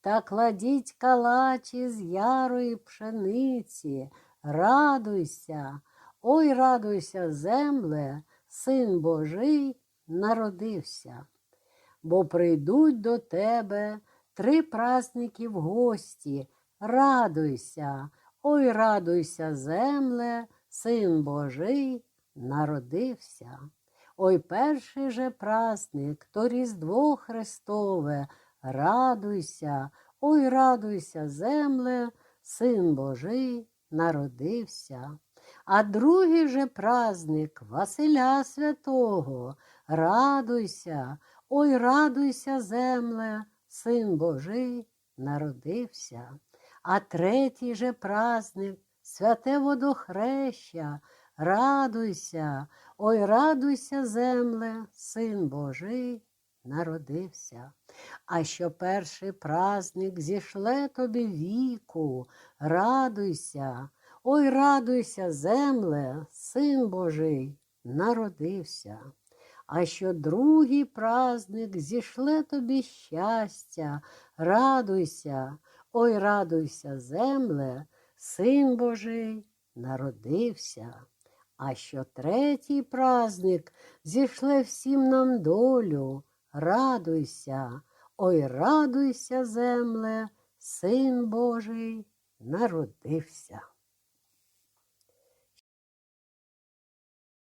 Та кладіть калачі з ярої пшениці, радуйся, ой, радуйся, земле, син Божий народився. Бо прийдуть до тебе три праздники в гості, радуйся, ой, радуйся, земле, син Божий народився. Ой, перший же праздник, то Різдво Христове, радуйся, ой, радуйся, земле, син Божий народився. А другий же праздник Василя Святого, радуйся, ой, радуйся, земле, син Божий народився. А третій же праздник святе водохреща, радуйся, ой, радуйся, земле, син Божий народився. А що перший праздник зішле тобі віку, радуйся, ой, радуйся, земле, син Божий народився. А що другий праздник зішле тобі щастя, радуйся, ой, радуйся, земле, син Божий народився. А що третій праздник зішле всім нам долю, радуйся, ой, радуйся, земле, син Божий народився.